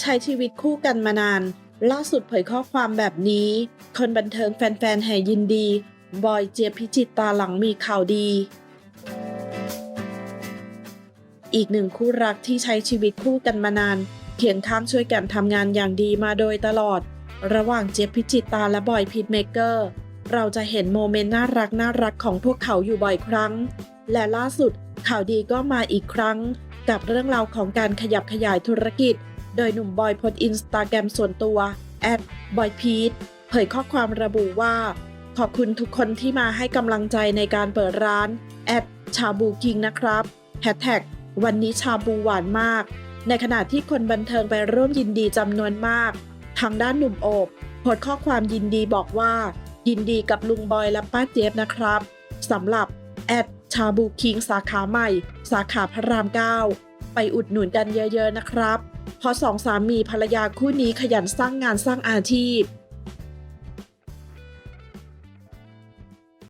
ใช้ชีวิตคู่กันมานาน ล่าสุดเผยข้อความแบบนี้ คนบันเทิงแฟนๆแห่ยินดี บอยเจียพิจิตตาหลังมีข่าวดี อีกหนึ่งคู่รักที่ใช้ชีวิตคู่กันมานานเคียงข้างช่วยกันทำงานอย่างดีมาโดยตลอด ระหว่างเจี๊ยบพิจิตตาและบอยพีทเมเกอร์ เราจะเห็นโมเมนต์น่ารักน่ารักของพวกเขาอยู่บ่อยครั้ง และล่าสุดข่าวดีก็มาอีกครั้ง กับเรื่องราวของการขยับขยายธุรกิจ โดยหนุ่มบอยพสต์อินสตาแกรมส่วนตัวแอดบอยพีทเผยข้อความระบุว่า ขอบคุณทุกคนที่มาให้กำลังใจในการเปิดร้านแอดชาบูคิงนะครับแฮชแท็กวันนี้ชาบูหวานมาก ในขณะที่คนบันเทิงไปร่วมยินดีจำนวนมาก ทางด้านหนุ่มโอบโพสข้อความยินดีบอกว่า ยินดีกับลุงบอยและป้าเจี๊ยบนะครับสำหรับแอด ชาบูคิงสาขาใหม่ สาขาพระราม9ไปอุดหนุนกันเยอะๆนะครับ เพราะสองสามีภรรยาคู่นี้ขยันสร้างงานสร้างอาชีพ